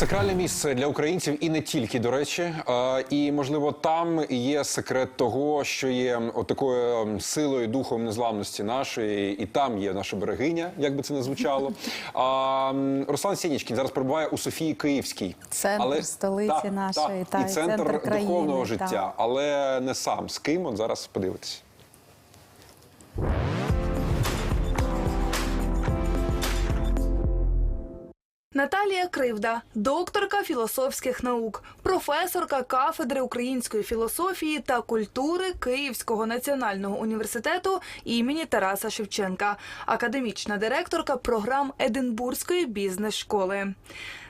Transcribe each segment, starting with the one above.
Сакральне місце для українців і не тільки, до речі. І можливо там є секрет того, що є от такою ем, силою, духом незламності нашої, і там є наша берегиня, як би це не звучало. Руслан Сінічкін зараз перебуває у Софії Київській. Центр столиці нашої, та, і і центр, центр країни, духовного та. життя, але не сам. З ким от зараз подивитися. Наталія Кривда, докторка філософських наук, професорка кафедри української філософії та культури Київського національного університету імені Тараса Шевченка, академічна директорка програм Единбурзької бізнес-школи.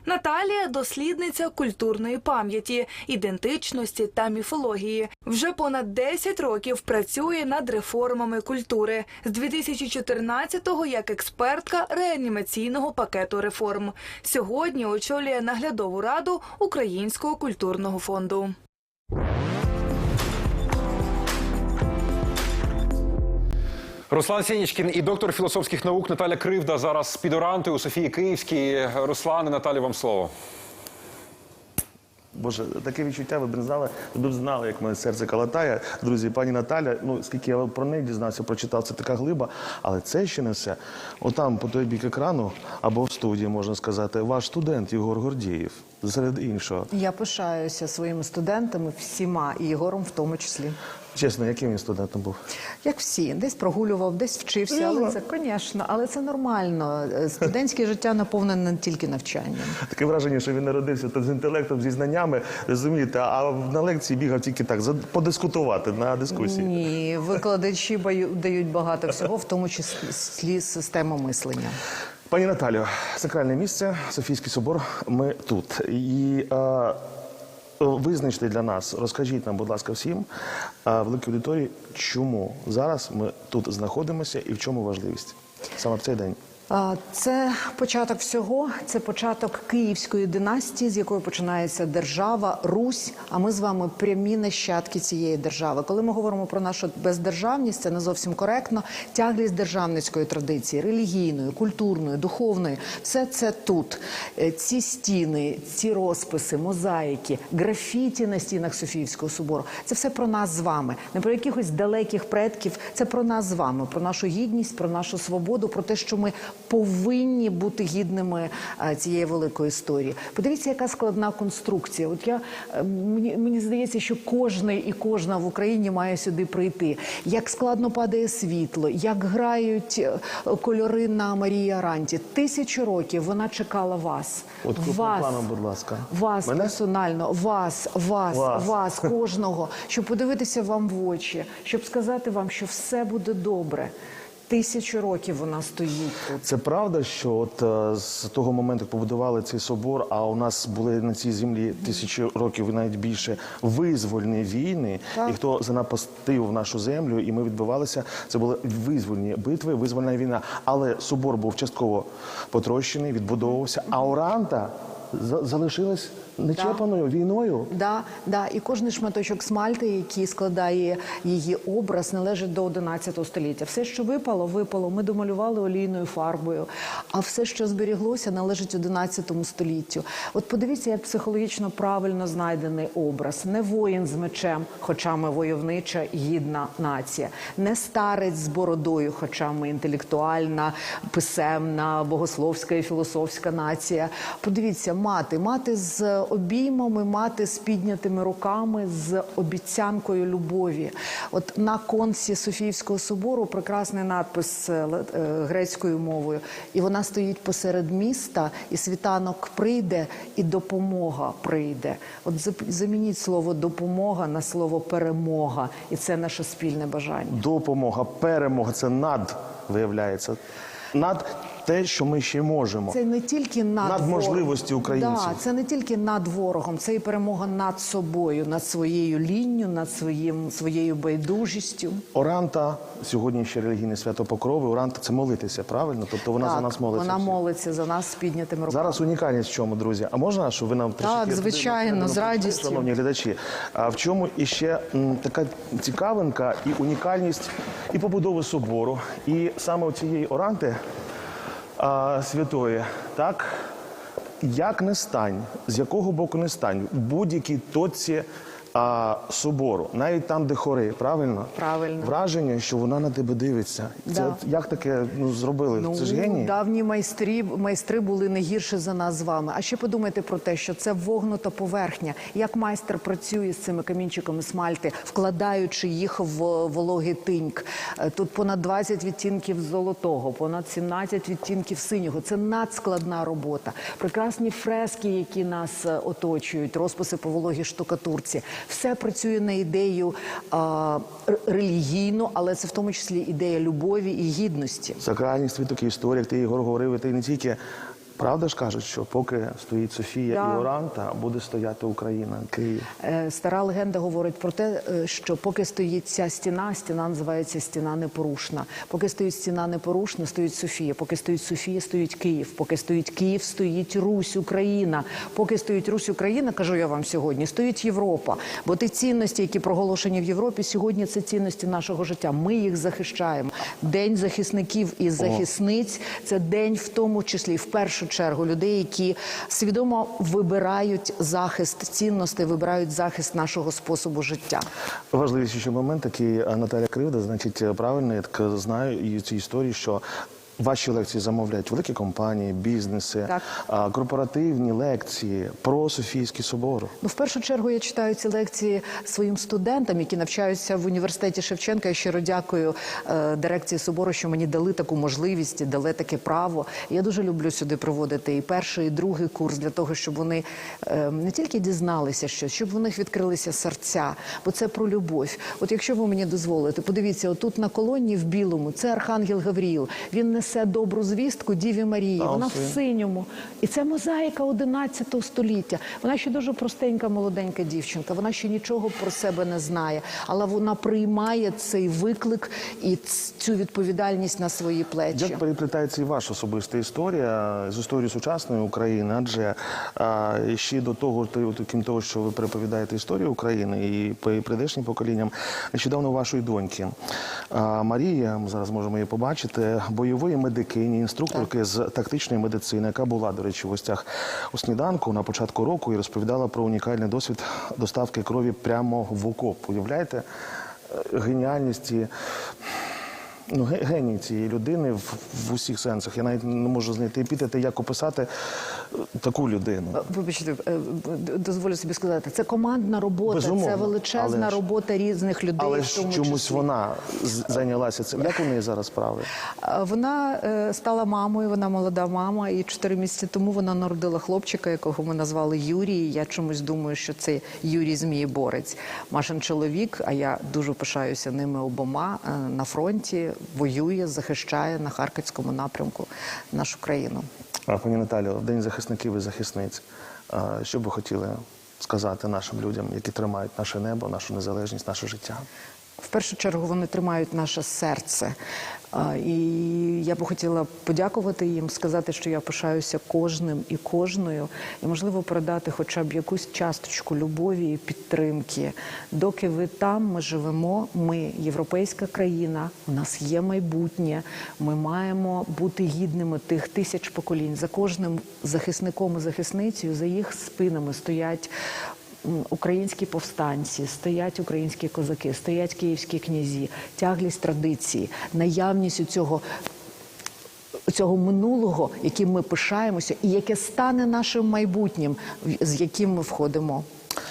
Наталія дослідниця культурної пам'яті, ідентичності та міфології. Вже понад 10 років працює над реформами культури з 2014-го як експертка реанімаційного пакету реформ. Сьогодні очолює наглядову раду Українського культурного фонду. Руслан Сінічкін і доктор філософських наук Наталя Кривда зараз під орантою у Софії Київській. Руслан, Наталі, вам слово. Боже, таке відчуття, ви б не знали, ви б знали, як моє серце калатає. Друзі, пані Наталя, ну скільки я про неї дізнався, прочитав, це така глиба, але це ще не все. Отам, по той бік екрану, або в студії, можна сказати, ваш студент Єгор Гордієв, серед іншого. Я пишаюся своїми студентами всіма, і Єгором в тому числі. Чесно, яким він студентом був? Як всі, десь прогулював, десь вчився, але це, звісно, але це нормально. Е, Студентське життя наповнене не тільки навчанням. Таке враження, що він народився тут з інтелектом, зі знаннями, розумієте, а на лекції бігав тільки так, подискутувати на дискусії. Ні, викладачі дають багато всього, в тому числі систему мислення. Пані Наталю, сакральне місце, Софійський собор. Ми тут. І е, визначте для нас, розкажіть нам, будь ласка, всім е, великій аудиторії, чому зараз ми тут знаходимося і в чому важливість саме в цей день. Це початок всього. Це початок Київської династії, з якої починається держава Русь. А ми з вами прямі нащадки цієї держави. Коли ми говоримо про нашу бездержавність, це не зовсім коректно. Тяглість державницької традиції, релігійної, культурної, духовної все це тут. Е, Ці стіни, ці розписи, мозаїки, графіті на стінах Софіївського собору. Це все про нас з вами, не про якихось далеких предків. Це про нас з вами, про нашу гідність, про нашу свободу, про те, що ми повинні бути гідними е, цієї великої історії. Подивіться, яка складна конструкція. От я е, мені, мені здається, що кожний і кожна в Україні має сюди прийти. Як складно падає світло, як грають е, кольори на Марії Аранті. Тисячу років вона чекала вас. От вас, планом, будь ласка. вас Мене? персонально, вас, вас, Вас. вас, кожного, щоб подивитися вам в очі, щоб сказати вам, що все буде добре. Тисячу років вона стоїть тут. Це правда, що от е, з того моменту, як побудували цей собор, а у нас були на цій землі тисячі років і навіть більше визвольні війни, Так. і хто занапастив нашу землю, і ми відбивалися. Це були визвольні битви, визвольна війна. Але собор був частково потрощений, відбудовувався, а Оранта залишилась нечепаною війною. Да, да, і кожний шматочок смальти, який складає її образ, належить до 11 століття. Все, що випало, випало. Ми домалювали олійною фарбою. А все, що зберіглося, належить 11 століттю. От подивіться, як психологічно правильно знайдений образ. Не воїн з мечем, хоча ми войовнича гідна нація, не старець з бородою, хоча ми інтелектуальна, писемна, богословська і філософська нація. Подивіться, мати, мати з обіймами, мати з піднятими руками, з обіцянкою любові. От на конці Софіївського собору прекрасний надпис е, е, грецькою мовою, і вона стоїть посеред міста, і світанок прийде, і допомога прийде. От замініть слово допомога на слово перемога, і це наше спільне бажання. Допомога, перемога це над виявляється. Над те, що ми ще можемо. Це не тільки над, Над можливості українців. Да, це не тільки над ворогом, це і перемога над собою, над своєю лінню, над своїм своєю байдужістю. Оранта сьогодні ще релігійне свято Покрови. Оранта це молитися, правильно? Тобто вона так, за нас молиться. Вона всі. молиться за нас з піднятими руками. Зараз унікальність в чому, друзі? А можна, щоб ви нам трішки- звичайно, з радістю. шановні глядачі? А в чому іще м, така цікавинка і унікальність і побудови собору, і саме у цієї оранти а, святої, так? Як не стань, з якого боку не стань, в будь-якій точці а, собору, навіть там, де хори, правильно? Правильно. Враження, що вона на тебе дивиться. Це Да. от як таке ну, зробили? Це ж генії? давні майстрі, майстри були не гірше за нас з вами. А ще подумайте про те, що це вогнута поверхня. Як майстер працює з цими камінчиками смальти, вкладаючи їх в вологий тиньк. Е, Тут понад 20 відтінків золотого, понад 17 відтінків синього. Це надскладна робота. Прекрасні фрески, які нас е, оточують, розписи по вологій штукатурці. Все працює на ідею а, релігійну, але це в тому числі ідея любові і гідності. Сакральність відтоки історії, як ти Ігор говорив, ти не тільки. Правда ж кажуть, що поки стоїть Софія Да. і Оранта, буде стояти Україна, Київ. Е, Стара легенда говорить про те, е, що поки стоїть ця стіна, стіна називається стіна непорушна. Поки стоїть стіна непорушна, стоїть Софія. Поки стоїть Софія, стоїть Київ. Поки стоїть Київ, стоїть Русь, Україна. Поки стоїть Русь, Україна, кажу я вам сьогодні, стоїть Європа. Бо ті цінності, які проголошені в Європі, сьогодні це цінності нашого життя. Ми їх захищаємо. День захисників і захисниць це день, в тому числі в першу чергу людей, які свідомо вибирають захист цінностей, вибирають захист нашого способу життя. Важливіший момент, такий Наталя Кривда, значить, правильно, я так знаю і ці історії, що ваші лекції замовляють великі компанії, бізнеси, Так. корпоративні лекції про Софійський собор. Ну, в першу чергу я читаю ці лекції своїм студентам, які навчаються в університеті Шевченка. Я щиро дякую е, дирекції собору, що мені дали таку можливість, дали таке право. Я дуже люблю сюди проводити і перший, і другий курс для того, щоб вони е, не тільки дізналися щось, щоб в них відкрилися серця, бо це про любов. От якщо ви мені дозволите, подивіться, отут на колоні в білому це архангел Гавріїл. Він несе добру звістку Діві Марії. Та, Вона в синьому. І це мозаїка 11 століття. Вона ще дуже простенька, молоденька дівчинка. Вона ще нічого про себе не знає, але вона приймає цей виклик і цю відповідальність на свої плечі. Як переплітається і ваша особиста історія з історією сучасної України? Адже а, ще до того, крім того, що ви переповідаєте історію України і прийдешнім поколінням, нещодавно вашої доньки а, Марія, ми зараз можемо її побачити, бойової медикині, інструкторки з тактичної медицини, яка була, до речі, в гостях у сніданку на початку року і розповідала про унікальний досвід доставки крові прямо в окоп. Уявляєте е, геніальність і ну, геній цієї людини в, в усіх сенсах. Я навіть не можу знайти епітети, як описати таку людину. Вибачте, е, дозволю собі сказати, це командна робота, Безумовно, це величезна але робота різних людей. Але ж чомусь числі. вона зайнялася цим. Як у неї зараз справи? Вона е, стала мамою, вона молода мама, і чотири місяці тому вона народила хлопчика, якого ми назвали Юрій. Я чомусь думаю, що це Юрій Змієборець. Машин чоловік, а я дуже пишаюся ними обома е, на фронті, воює, захищає на харківському напрямку нашу країну. А, Пані Наталю, в День захисників і захисниць. Що б ви хотіли сказати нашим людям, які тримають наше небо, нашу незалежність, наше життя? В першу чергу вони тримають наше серце. І я би хотіла подякувати їм, сказати, що я пишаюся кожним і кожною, і можливо передати хоча б якусь часточку любові і підтримки. Доки ви там, ми живемо. Ми європейська країна, у нас є майбутнє. Ми маємо бути гідними тих тисяч поколінь. За кожним захисником і захисницею, за їх спинами стоять українські повстанці, стоять українські козаки, стоять київські князі, тяглість традиції, наявність у цього. Цього минулого, яким ми пишаємося, і яке стане нашим майбутнім, з яким ми входимо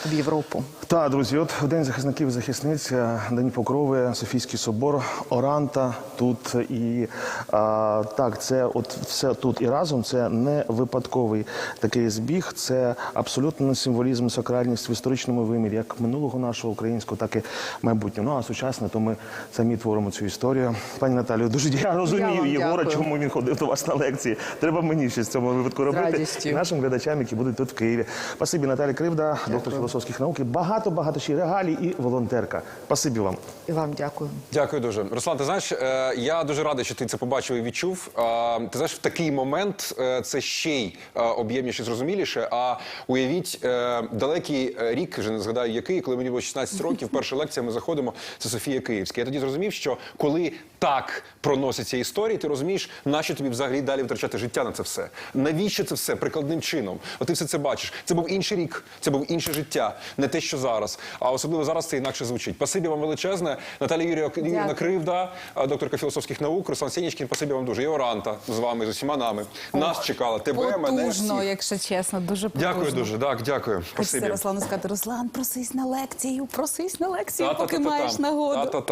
в Європу. Так, друзі, от в День захисників і захисниць, е, День Покрови, Софійський собор, Оранта тут і а, так, це от все тут і разом. Це не випадковий такий збіг, це абсолютно символізм, сакральність в історичному вимірі, як минулого нашого українського, так і майбутнього. Ну а сучасне, то ми самі творимо цю історію. Пані Наталію, дуже я розумію вам Єгора, дякую. чому він ходив до вас на лекції. Треба мені щось в цьому випадку робити. радістю. Нашим глядачам, які будуть тут в Києві. Спасибі Наталі Кривда, доктор філософських наук. І Багато багато ще регалій і волонтерка. Спасибі вам. І вам дякую. Дякую дуже. Руслан, ти знаєш, е, я дуже радий, що ти це побачив і відчув. А, Ти знаєш, в такий момент е, це ще й е, об'ємніше, зрозуміліше. А уявіть, е, далекий е, рік, вже не згадаю який, коли мені було 16 років, перша лекція ми заходимо, це Софія Київська. Я тоді зрозумів, що коли так проносяться історії, ти розумієш, нащо тобі взагалі далі втрачати життя на це все? Навіщо це все прикладним чином? От ти все це бачиш. Це був інший рік, це був інше життя, не те, що зараз. А особливо зараз це інакше звучить. Спасибі вам величезне. Наталія Юрія Юрівна Кривда, докторка філософських наук, Руслан Сєнічкін, спасибі вам дуже. І Оранта з вами, з усіма нами. Нас чекала. Тебе, мене, Потужно, якщо чесно, дуже потужно. Дякую дуже. Так, дякую. Хочеться Руслану сказати, Руслан, просись на лекцію, просись на лекцію, поки маєш нагоду.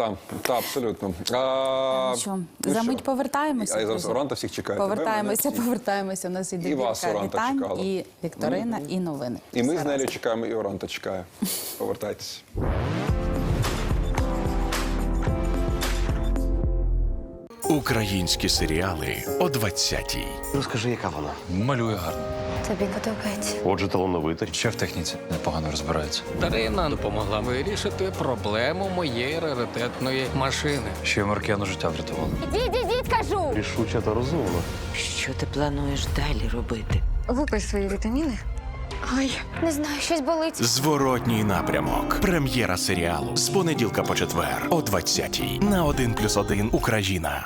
Та, абсолютно. А, Ну що, за мить повертаємося. Я зараз? Оранта всіх чекає. Повертаємося, повертаємося. У нас іде І Оранта вітань, і Вікторина, і новини. І ми з Нелю чекаємо, і Оранта чекає. Повертайтесь. Українські серіали о 20-й. Розкажи, яка вона? Малює гарно. Тобі подобається. Отже, талановитий. Ще в техніці непогано розбирається. Дарина допомогла вирішити проблему моєї раритетної машини. Ще й Маркіану життя врятувала. Ідіть, ідіть, кажу! Рішуча та розумна. Що ти плануєш далі робити? Випий свої вітаміни. Ой, не знаю, щось болить. Зворотній напрямок. Прем'єра серіалу з понеділка по четвер о 20-й на 1+,1 Україна.